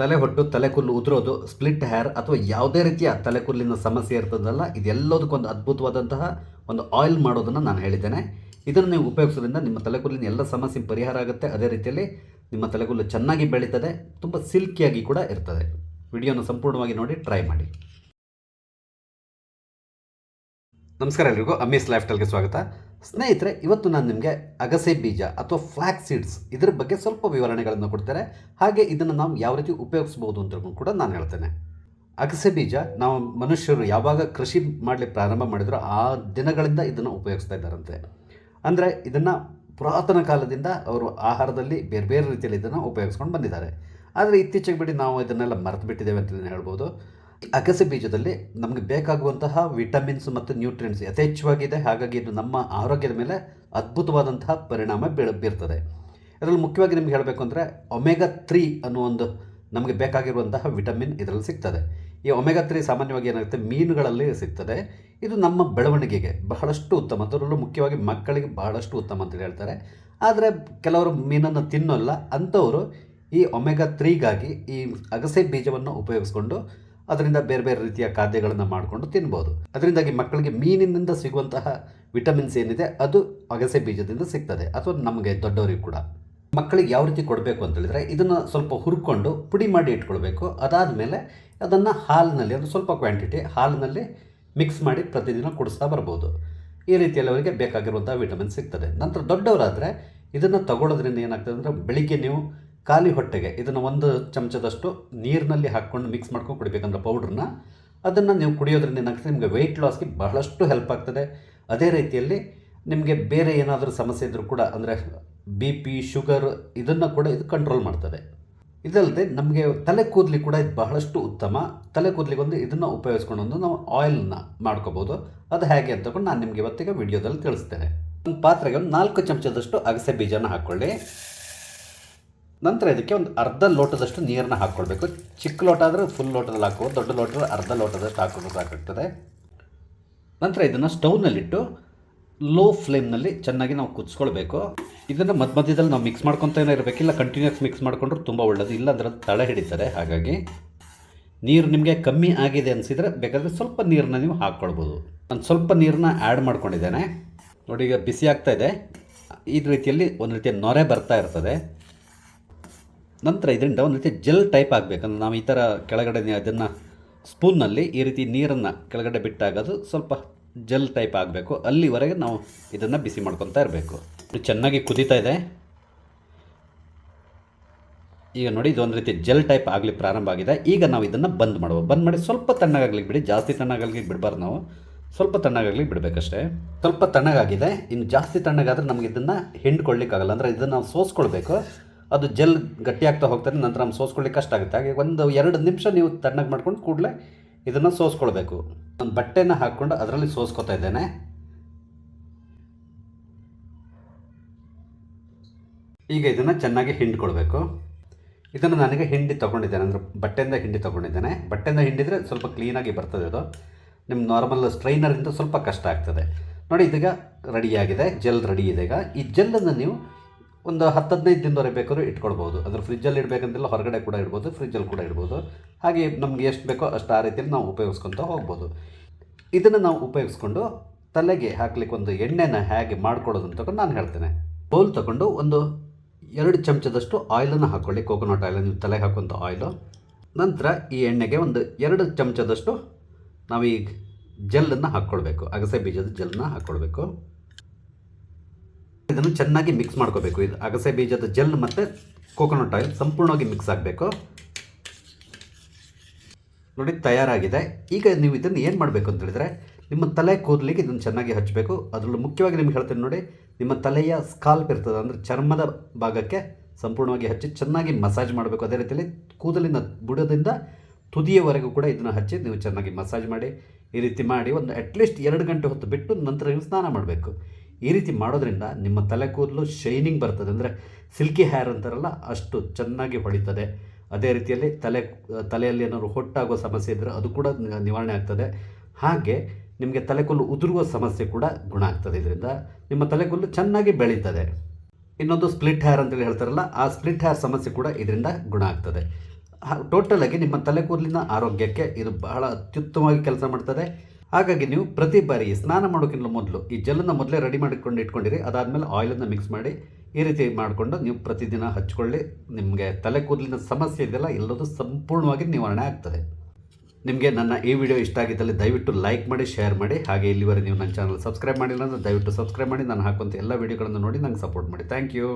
ತಲೆ ಹೊಟ್ಟು, ತಲೆ ಕೂದಲು ಉದುರೋದು ಸ್ಪ್ಲಿಟ್ ಹೇರ್ ಅಥವಾ ಯಾವುದೇ ರೀತಿಯ ತಲೆ ಕುಲ್ಲಿನ ಸಮಸ್ಯೆ ಇರ್ತದಲ್ಲ, ಇದೆಲ್ಲದಕ್ಕೊಂದು ಅದ್ಭುತವಾದಂತಹ ಒಂದು ಆಯಿಲ್ ಮಾಡೋದನ್ನು ನಾನು ಹೇಳಿದ್ದೇನೆ. ಇದನ್ನು ನೀವು ಉಪಯೋಗಿಸೋದ್ರಿಂದ ನಿಮ್ಮ ತಲೆ ಕುಲ್ಲಿನ ಎಲ್ಲ ಸಮಸ್ಯೆ ಪರಿಹಾರ ಆಗುತ್ತೆ. ಅದೇ ರೀತಿಯಲ್ಲಿ ನಿಮ್ಮ ತಲೆ ಕೂದಲು ಚೆನ್ನಾಗಿ ಬೆಳೀತದೆ, ತುಂಬ ಸಿಲ್ಕಿಯಾಗಿ ಕೂಡ ಇರ್ತದೆ. ವಿಡಿಯೋನ ಸಂಪೂರ್ಣವಾಗಿ ನೋಡಿ ಟ್ರೈ ಮಾಡಿ. ನಮಸ್ಕಾರ ಎಲ್ರಿಗೂ ಅಮೀಸ್ ಲೈಫ್ ಸ್ಟೈಲ್ಗೆ ಸ್ವಾಗತ. ಸ್ನೇಹಿತರೆ, ಇವತ್ತು ನಾನು ನಿಮಗೆ ಅಗಸೆ ಬೀಜ ಅಥವಾ ಫ್ಲ್ಯಾಕ್ ಸೀಡ್ಸ್ ಇದರ ಬಗ್ಗೆ ಸ್ವಲ್ಪ ವಿವರಣೆಗಳನ್ನು ಕೊಡ್ತಾರೆ ಹಾಗೆ ಇದನ್ನು ನಾವು ಯಾವ ರೀತಿ ಉಪಯೋಗಿಸ್ಬೋದು ಅಂತ ಕೂಡ ನಾನು ಹೇಳ್ತೇನೆ. ಅಗಸೆ ಬೀಜ ನಾವು ಮನುಷ್ಯರು ಯಾವಾಗ ಕೃಷಿ ಮಾಡಲಿಕ್ಕೆ ಪ್ರಾರಂಭ ಮಾಡಿದ್ರು ಆ ದಿನಗಳಿಂದ ಇದನ್ನು ಉಪಯೋಗಿಸ್ತಾ ಇದ್ದಾರಂತೆ. ಅಂದರೆ ಇದನ್ನು ಪುರಾತನ ಕಾಲದಿಂದ ಅವರು ಆಹಾರದಲ್ಲಿ ಬೇರೆ ಬೇರೆ ರೀತಿಯಲ್ಲಿ ಇದನ್ನು ಉಪಯೋಗಿಸ್ಕೊಂಡು ಬಂದಿದ್ದಾರೆ. ಆದರೆ ಇತ್ತೀಚೆಗೆ ಬಿಡಿ ನಾವು ಇದನ್ನೆಲ್ಲ ಮರೆತು ಬಿಟ್ಟಿದ್ದೇವೆ ಅಂತ ಹೇಳ್ಬೋದು. ಅಗಸೆ ಬೀಜದಲ್ಲಿ ನಮಗೆ ಬೇಕಾಗುವಂತಹ ವಿಟಮಿನ್ಸ್ ಮತ್ತು ನ್ಯೂಟ್ರಿಯೆಂಟ್ಸ್ ಯಥೇಚ್ಛವಾಗಿದೆ. ಹಾಗಾಗಿ ಇದು ನಮ್ಮ ಆರೋಗ್ಯದ ಮೇಲೆ ಅದ್ಭುತವಾದಂತಹ ಪರಿಣಾಮ ಬೀಳ, ಬೀರ್ತದೆ. ಇದರಲ್ಲಿ ಮುಖ್ಯವಾಗಿ ನಿಮ್ಗೆ ಹೇಳಬೇಕು ಅಂದರೆ ಒಮೆಗಾ ತ್ರೀ ಅನ್ನೋ ಒಂದು ನಮಗೆ ಬೇಕಾಗಿರುವಂತಹ ವಿಟಮಿನ್ ಇದರಲ್ಲಿ ಸಿಗ್ತದೆ. ಈ ಒಮೆಗಾ ತ್ರೀ ಸಾಮಾನ್ಯವಾಗಿ ಏನಾಗುತ್ತೆ? ಮೀನುಗಳಲ್ಲಿ ಸಿಗ್ತದೆ. ಇದು ನಮ್ಮ ಬೆಳವಣಿಗೆಗೆ ಬಹಳಷ್ಟು ಉತ್ತಮ, ಅದರಲ್ಲೂ ಮುಖ್ಯವಾಗಿ ಮಕ್ಕಳಿಗೆ ಬಹಳಷ್ಟು ಉತ್ತಮ ಅಂತ ಹೇಳ್ತಾರೆ. ಆದರೆ ಕೆಲವರು ಮೀನನ್ನು ತಿನ್ನೋಲ್ಲ, ಅಂಥವರು ಈ ಒಮೆಗಾ ತ್ರೀಗಾಗಿ ಈ ಅಗಸೆ ಬೀಜವನ್ನು ಉಪಯೋಗಿಸ್ಕೊಂಡು ಅದರಿಂದ ಬೇರೆ ಬೇರೆ ರೀತಿಯ ಖಾದ್ಯಗಳನ್ನು ಮಾಡಿಕೊಂಡು ತಿನ್ಬೋದು. ಅದರಿಂದಾಗಿ ಮಕ್ಕಳಿಗೆ ಮೀನಿನಿಂದ ಸಿಗುವಂತಹ ವಿಟಮಿನ್ಸ್ ಏನಿದೆ ಅದು ಅಗಸೆ ಬೀಜದಿಂದ ಸಿಗ್ತದೆ. ಅಥವಾ ನಮಗೆ ದೊಡ್ಡವರಿಗೂ ಕೂಡ. ಮಕ್ಕಳಿಗೆ ಯಾವ ರೀತಿ ಕೊಡಬೇಕು ಅಂತ ಹೇಳಿದ್ರೆ ಇದನ್ನು ಸ್ವಲ್ಪ ಹುರ್ಕೊಂಡು ಪುಡಿ ಮಾಡಿ ಇಟ್ಕೊಳ್ಬೇಕು. ಅದಾದಮೇಲೆ ಅದನ್ನು ಹಾಲಿನಲ್ಲಿ ಅದು ಸ್ವಲ್ಪ ಕ್ವಾಂಟಿಟಿ ಹಾಲಿನಲ್ಲಿ ಮಿಕ್ಸ್ ಮಾಡಿ ಪ್ರತಿದಿನ ಕುಡಿಸ್ತಾ ಬರ್ಬೋದು. ಈ ರೀತಿಯಲ್ಲಿ ಅವರಿಗೆ ಬೇಕಾಗಿರುವಂಥ ವಿಟಮಿನ್ ಸಿಗ್ತದೆ. ನಂತರ ದೊಡ್ಡವರಾದರೆ ಇದನ್ನು ತಗೊಳ್ಳೋದ್ರಿಂದ ಏನಾಗ್ತದೆ ಅಂದರೆ ಬೆಳಿಗ್ಗೆ ನೀವು ಖಾಲಿ ಹೊಟ್ಟೆಗೆ ಇದನ್ನು ಒಂದು ಚಮಚದಷ್ಟು ನೀರಿನಲ್ಲಿ ಹಾಕ್ಕೊಂಡು ಮಿಕ್ಸ್ ಮಾಡ್ಕೊಂಡು ಕುಡಿಬೇಕಂದ್ರೆ ಪೌಡ್ರನ್ನ ಅದನ್ನು ನೀವು ಕುಡಿಯೋದ್ರಿಂದ ಏನಾಗ್ತದೆ? ನಿಮಗೆ ವೆಯ್ಟ್ ಲಾಸ್ಗೆ ಬಹಳಷ್ಟು ಹೆಲ್ಪ್ ಆಗ್ತದೆ. ಅದೇ ರೀತಿಯಲ್ಲಿ ನಿಮಗೆ ಬೇರೆ ಏನಾದರೂ ಸಮಸ್ಯೆ ಇದ್ದರೂ ಕೂಡ ಅಂದರೆ ಬಿ ಪಿ ಶುಗರ್ ಇದನ್ನು ಕೂಡ ಇದು ಕಂಟ್ರೋಲ್ ಮಾಡ್ತದೆ. ಇದಲ್ಲದೆ ನಮಗೆ ತಲೆ ಕೂದಲಿ ಕೂಡ ಇದು ಬಹಳಷ್ಟು ಉತ್ತಮ. ತಲೆ ಕೂದಲಿಗೊಂದು ಇದನ್ನು ಉಪಯೋಗಿಸ್ಕೊಂಡು ಒಂದು ನಾವು ಆಯಿಲ್ನ ಮಾಡ್ಕೋಬೋದು. ಅದು ಹೇಗೆ ಅಂತ ನಾನು ನಿಮಗೆ ಇವತ್ತಿಗೆ ವಿಡಿಯೋದಲ್ಲಿ ತಿಳಿಸ್ತೇನೆ. ಒಂದು ಪಾತ್ರೆಗೆ ಒಂದು ನಾಲ್ಕು ಚಮಚದಷ್ಟು ಅಗಸೆ ಬೀಜನ ಹಾಕ್ಕೊಳ್ಳಿ. ನಂತರ ಇದಕ್ಕೆ ಒಂದು ಅರ್ಧ ಲೋಟದಷ್ಟು ನೀರನ್ನ ಹಾಕ್ಕೊಳ್ಬೇಕು. ಚಿಕ್ಕ ಲೋಟ ಆದರೆ ಫುಲ್ ಲೋಟದಲ್ಲಿ ಹಾಕ್ಬೋದು ದೊಡ್ಡ ಲೋಟ ಅರ್ಧ ಲೋಟದಷ್ಟು ಹಾಕೋದು ಸಾಕಾಗ್ತದೆ. ನಂತರ ಇದನ್ನು ಸ್ಟೌವ್ನಲ್ಲಿಟ್ಟು ಲೋ ಫ್ಲೇಮ್ನಲ್ಲಿ ಚೆನ್ನಾಗಿ ನಾವು ಕುದಿಸ್ಕೊಳ್ಬೇಕು. ಇದನ್ನು ಮಧ್ಯ ಮಧ್ಯದಲ್ಲಿ ನಾವು ಮಿಕ್ಸ್ ಮಾಡ್ಕೊತಾನೇ ಇರಬೇಕು. ಇಲ್ಲ ಕಂಟಿನ್ಯೂಸ್ ಮಿಕ್ಸ್ ಮಾಡಿಕೊಂಡ್ರೆ ತುಂಬ ಒಳ್ಳೆಯದು ಇಲ್ಲ ಅಂದ್ರೆ ತಳೆ ತಳ ಹಿಡಿತಾರೆ. ಹಾಗಾಗಿ ನೀರು ನಿಮಗೆ ಕಮ್ಮಿ ಆಗಿದೆ ಅನಿಸಿದರೆ ಬೇಕಾದರೆ ಸ್ವಲ್ಪ ನೀರನ್ನ ನೀವು ಹಾಕ್ಕೊಳ್ಬೋದು. ನಾನು ಸ್ವಲ್ಪ ನೀರನ್ನ ಆ್ಯಡ್ ಮಾಡ್ಕೊಂಡಿದ್ದೇನೆ. ನೋಡಿ, ಈಗ ಬಿಸಿ ಆಗ್ತಾ ಇದೆ. ಈ ರೀತಿಯಲ್ಲಿ ಒಂದು ರೀತಿಯ ನೊರೆ ಬರ್ತಾ ಇರ್ತದೆ. ನಂತರ ಇದರಿಂದ ಒಂದು ರೀತಿ ಜೆಲ್ ಟೈಪ್ ಆಗಬೇಕಂದ್ರೆ ನಾವು ಈ ಥರ ಕೆಳಗಡೆ ಅದನ್ನು ಸ್ಪೂನ್ನಲ್ಲಿ ಈ ರೀತಿ ನೀರನ್ನು ಕೆಳಗಡೆ ಬಿಟ್ಟಾಗ ಅದು ಸ್ವಲ್ಪ ಜೆಲ್ ಟೈಪ್ ಆಗಬೇಕು. ಅಲ್ಲಿವರೆಗೆ ನಾವು ಇದನ್ನು ಬಿಸಿ ಮಾಡ್ಕೊತಾ ಇರಬೇಕು. ಇದು ಚೆನ್ನಾಗಿ ಕುದೀತಾ ಇದೆ. ಈಗ ನೋಡಿ ಇದೊಂದು ರೀತಿ ಜೆಲ್ ಟೈಪ್ ಆಗಲಿ ಪ್ರಾರಂಭ ಆಗಿದೆ. ಈಗ ನಾವು ಇದನ್ನು ಬಂದ್ ಮಾಡುವ. ಬಂದ್ ಮಾಡಿ ಸ್ವಲ್ಪ ತಣ್ಣಗಾಗಲಿ ಬಿಡಿ. ಜಾಸ್ತಿ ತಣ್ಣಗಾಗಲಿ ಬಿಡಬಾರ್ದು ನಾವು. ಸ್ವಲ್ಪ ತಣ್ಣಗಾಗಲಿ ಬಿಡಬೇಕಷ್ಟೇ. ಸ್ವಲ್ಪ ತಣ್ಣಗಾಗಿದೆ. ಇನ್ನು ಜಾಸ್ತಿ ತಣ್ಣಗಾದರೆ ನಮಗೆ ಇದನ್ನು ಹಿಂಡ್ಕೊಳ್ಳಿಕ್ಕಾಗಲ್ಲ. ಅಂದರೆ ಇದನ್ನು ನಾವು ಸೋಸ್ಕೊಳ್ಬೇಕು. ಅದು ಜೆಲ್ ಗಟ್ಟಿಯಾಗ್ತಾ ಹೋಗ್ತಾರೆ ನಂತರ ನಮ್ಮ ಸೋಸ್ಕೊಳ್ಳಿಕ್ಕೆ ಕಷ್ಟ ಆಗುತ್ತೆ. ಹಾಗೆ ಒಂದು ಎರಡು ನಿಮಿಷ ನೀವು ತಣ್ಣಗೆ ಮಾಡ್ಕೊಂಡು ಕೂಡಲೇ ಇದನ್ನು ಸೋಸ್ಕೊಳ್ಬೇಕು. ನಾನು ಬಟ್ಟೆನ ಹಾಕ್ಕೊಂಡು ಅದರಲ್ಲಿ ಸೋಸ್ಕೊತಾ ಇದ್ದೇನೆ. ಈಗ ಇದನ್ನು ಚೆನ್ನಾಗಿ ಹಿಂಡ್ಕೊಳ್ಬೇಕು. ಇದನ್ನು ನನಗೆ ಹಿಂಡಿ ತೊಗೊಂಡಿದ್ದೇನೆ, ಅಂದರೆ ಬಟ್ಟೆಯಿಂದ ಹಿಂಡಿ ತೊಗೊಂಡಿದ್ದೇನೆ. ಬಟ್ಟೆಯಿಂದ ಹಿಂಡಿದರೆ ಸ್ವಲ್ಪ ಕ್ಲೀನಾಗಿ ಬರ್ತದೆ ಅದು. ನಿಮ್ಮ ನಾರ್ಮಲ್ ಸ್ಟ್ರೈನರಿಂದ ಸ್ವಲ್ಪ ಕಷ್ಟ ಆಗ್ತದೆ. ನೋಡಿ, ಇದೀಗ ರೆಡಿಯಾಗಿದೆ ಜೆಲ್ ರೆಡಿ ಇದೆ ಈಗ. ಈ ಜೆಲ್ಲನ್ನು ನೀವು ಒಂದು ಹತ್ತು ಹದಿನೈದು ದಿನದವರೆಗೆ ಬೇಕಾದ್ರೂ ಇಟ್ಕೊಳ್ಬೋದು. ಅದ್ರ ಫ್ರಿಜ್ಜಲ್ಲಿ ಇಡಬೇಕಂತಿಲ್ಲ, ಹೊರಗಡೆ ಕೂಡ ಇಡ್ಬೋದು ಫ್ರಿಜ್ಜಲ್ಲಿ ಕೂಡ ಇಡ್ಬೋದು. ಹಾಗೆ ನಮ್ಗೆ ಎಷ್ಟು ಬೇಕೋ ಅಷ್ಟು ಆ ರೀತಿಯಲ್ಲಿ ನಾವು ಉಪಯೋಗಿಸ್ಕೊತ ಹೋಗ್ಬೋದು. ಇದನ್ನು ನಾವು ಉಪಯೋಗಿಸ್ಕೊಂಡು ತಲೆಗೆ ಹಾಕ್ಲಿಕ್ಕೆ ಒಂದು ಎಣ್ಣೆನ ಹೇಗೆ ಮಾಡ್ಕೊಳ್ಳೋದು ಅಂತ ನಾನು ಹೇಳ್ತೇನೆ. ಬೌಲ್ ತಗೊಂಡು ಒಂದು ಎರಡು ಚಮಚದಷ್ಟು ಆಯಿಲನ್ನು ಹಾಕ್ಕೊಳ್ಳಿ ಕೋಕೋನಟ್ ಆಯಿಲ್ ನೀವು ತಲೆಗೆ ಹಾಕುವಂಥ ಆಯಿಲು ನಂತರ ಈ ಎಣ್ಣೆಗೆ ಒಂದು ಎರಡು ಚಮಚದಷ್ಟು ನಾವು ಈ ಜೆಲ್ಲನ್ನು ಹಾಕ್ಕೊಳ್ಬೇಕು. ಅಗಸೆ ಬೀಜದ ಜೆಲ್ಲನ್ನು ಹಾಕ್ಕೊಳ್ಬೇಕು. ಇದನ್ನು ಚೆನ್ನಾಗಿ ಮಿಕ್ಸ್ ಮಾಡ್ಕೋಬೇಕು. ಇದು ಅಗಸೆ ಬೀಜದ ಜೆಲ್ ಮತ್ತು ಕೋಕೋನಟ್ ಆಯಿಲ್ ಸಂಪೂರ್ಣವಾಗಿ ಮಿಕ್ಸ್ ಆಗಬೇಕು. ನೋಡಿ, ತಯಾರಾಗಿದೆ. ಈಗ ನೀವು ಇದನ್ನು ಏನು ಮಾಡಬೇಕು ಅಂತ ಹೇಳಿದ್ರೆ, ನಿಮ್ಮ ತಲೆ ಕೂದಲಿಗೆ ಇದನ್ನು ಚೆನ್ನಾಗಿ ಹಚ್ಚಬೇಕು ಅದರಲ್ಲೂ ಮುಖ್ಯವಾಗಿ ನಿಮ್ಗೆ ಹೇಳ್ತೀನಿ ನೋಡಿ, ನಿಮ್ಮ ತಲೆಯ ಸ್ಕಾಲ್ಪ್ ಇರ್ತದೆ, ಅಂದರೆ ಚರ್ಮದ ಭಾಗಕ್ಕೆ ಸಂಪೂರ್ಣವಾಗಿ ಹಚ್ಚಿ ಚೆನ್ನಾಗಿ ಮಸಾಜ್ ಮಾಡಬೇಕು. ಅದೇ ರೀತಿಯಲ್ಲಿ ಕೂದಲಿನ ಬುಡದಿಂದ ತುದಿಯವರೆಗೂ ಕೂಡ ಇದನ್ನು ಹಚ್ಚಿ ನೀವು ಚೆನ್ನಾಗಿ ಮಸಾಜ್ ಮಾಡಿ, ಈ ರೀತಿ ಮಾಡಿ ಒಂದು ಅಟ್ಲೀಸ್ಟ್ ಎರಡು ಗಂಟೆ ಹೊತ್ತು ಬಿಟ್ಟು ನಂತರ ನೀವು ಸ್ನಾನ ಮಾಡಬೇಕು. ಈ ರೀತಿ ಮಾಡೋದ್ರಿಂದ ನಿಮ್ಮ ತಲೆ ಕೂದಲು ಶೈನಿಂಗ್ ಬರ್ತದೆ. ಅಂದರೆ ಸಿಲ್ಕಿ ಹೇರ್ ಅಂತಾರಲ್ಲ, ಅಷ್ಟು ಚೆನ್ನಾಗಿ ಹೊಳಿತದೆ. ಅದೇ ರೀತಿಯಲ್ಲಿ ತಲೆ, ತಲೆಯಲ್ಲಿ ಏನಾದ್ರು ಹೊಟ್ಟಾಗೋ ಸಮಸ್ಯೆ ಇದ್ದರೆ ಅದು ಕೂಡ ನಿವಾರಣೆ ಆಗ್ತದೆ. ಹಾಗೆ ನಿಮಗೆ ತಲೆ ಕೂದಲು ಉದುರುವ ಸಮಸ್ಯೆ ಕೂಡ ಗುಣ ಆಗ್ತದೆ. ಇದರಿಂದ ನಿಮ್ಮ ತಲೆ ಕೂದಲು ಚೆನ್ನಾಗಿ ಬೆಳೀತದೆ. ಇನ್ನೊಂದು ಸ್ಪ್ಲಿಟ್ ಹೇರ್ ಅಂತೇಳಿ ಹೇಳ್ತಾರಲ್ಲ, ಆ ಸ್ಪ್ಲಿಟ್ ಹೇರ್ ಸಮಸ್ಯೆ ಕೂಡ ಇದರಿಂದ ಗುಣ ಆಗ್ತದೆ. ಆಗಿ ನಿಮ್ಮ ತಲೆ ಕೂದಲಿನ ಆರೋಗ್ಯಕ್ಕೆ ಇದು ಬಹಳ ಅತ್ಯುತ್ತಮವಾಗಿ ಕೆಲಸ ಮಾಡ್ತದೆ. ಹಾಗಾಗಿ ನೀವು ಪ್ರತಿ ಬಾರಿ ಸ್ನಾನ ಮಾಡೋಕ್ಕಿಂತ ಮೊದಲು ಈ ಜೆಲ್ಲನ್ನು ಮೊದಲೇ ರೆಡಿ ಮಾಡಿಕೊಂಡು ಇಟ್ಕೊಂಡಿರಿ. ಅದಾದಮೇಲೆ ಆಯಿಲನ್ನು ಮಿಕ್ಸ್ ಮಾಡಿ ಈ ರೀತಿ ಮಾಡಿಕೊಂಡು ನೀವು ಪ್ರತಿದಿನ ಹಚ್ಕೊಳ್ಳಿ. ನಿಮಗೆ ತಲೆ ಕೂದಲಿನ ಸಮಸ್ಯೆ ಇದೆಯಲ್ಲ, ಎಲ್ಲದೂ ಸಂಪೂರ್ಣವಾಗಿ ನಿವಾರಣೆ ಆಗ್ತದೆ. ನಿಮಗೆ ನನ್ನ ಈ ವಿಡಿಯೋ ಇಷ್ಟ ಆಗಿದ್ದಲ್ಲಿ ದಯವಿಟ್ಟು ಲೈಕ್ ಮಾಡಿ ಶೇರ್ ಮಾಡಿ. ಹಾಗೆ ಇಲ್ಲಿವರೆಗೆ ನೀವು ನನ್ನ ಚಾನಲ್ ಸಬ್ಸ್ಕ್ರೈಬ್ ಮಾಡಿಲ್ಲ ಅಂದರೆ ದಯವಿಟ್ಟು ಸಬ್ಸ್ಕ್ರೈಬ್ ಮಾಡಿ. ನಾನು ಹಾಕುವಂಥ ಎಲ್ಲ ವಿಡಿಯೋಗಳನ್ನು ನೋಡಿ ನಂಗೆ ಸಪೋರ್ಟ್ ಮಾಡಿ. Thank you